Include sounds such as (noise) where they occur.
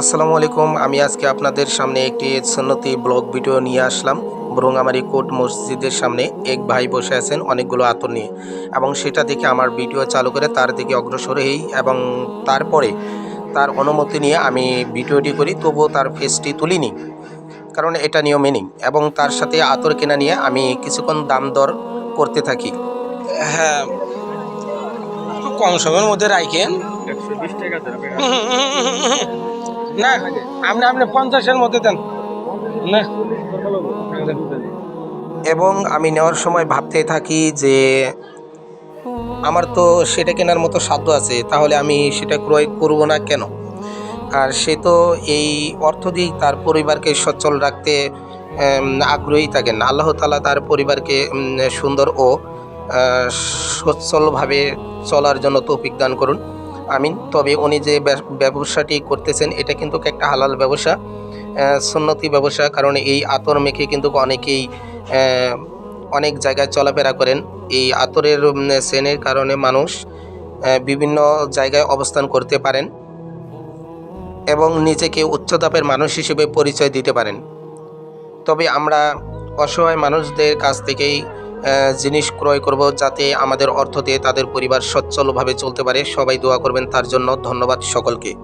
আসসালামু আলাইকুম। আমি আজকে আপনাদের সামনে একটি সন্নতি ব্লগ ভিডিও নিয়ে আসলাম। বরুঙ্গামারি কোট মসজিদের সামনে এক ভাই বসে আছেন অনেকগুলো আতর নিয়ে। এবং সেটা দেখে আমার ভিডিও চালু করে তার দিকে অগ্রসর হই এবং তারপরে তার অনুমতি নিয়ে আমি ভিডিওটি করি তবুও তার ফেসটি তুলিনি। কারণ এটা নিয়মে নেই এবং তার সাথে আতর কেনা নিয়ে আমি কিছুক্ষণ দাম দর করতে থাকি। হ্যাঁ কম সময়ের মধ্যে রাখেন একশো বিশ টাকা (laughs) না, আপনি আপনি পঞ্চাশের মধ্যে দেন। না। এবং আমি নেওয়ার সময় ভাবতে থাকি যে আমার তো সেটা কেনার মতো সাধ্য আছে, তাহলে আমি সেটা ক্রয় করব না কেন? আর সে তো এই অর্থ দিয়েই তার পরিবারকে সচ্ছল রাখতে আগ্রহী থাকেন। আল্লাহ তালা তার পরিবারকে সুন্দর ও সচ্ছলভাবে চলার জন্য তৌফিক দান করুন। আমিন। তবে উনি যে ব্যবসাটি করতেছেন, এটা কিন্তু একটা হালাল ব্যবসা সুন্নতি ব্যবসা, কারণ এই আতর মেখে কিন্তু অনেকেই অনেক জায়গায় চলাফেরা করেন। এই আতরের সেনের কারণে মানুষ বিভিন্ন জায়গায় অবস্থান করতে পারেন এবং নিজেকে উচ্চতাপের মানুষ হিসেবে পরিচয় দিতে পারেন। তবে আমরা অসহায় মানুষদের কাছ থেকেই জিনিস ক্রয় করব যাতে আমাদের অর্থ দিয়ে তাদের পরিবার সচ্ছলভাবে চলতে পারে। সবাই দোয়া করবেন তার জন্য। ধন্যবাদ সকলকে।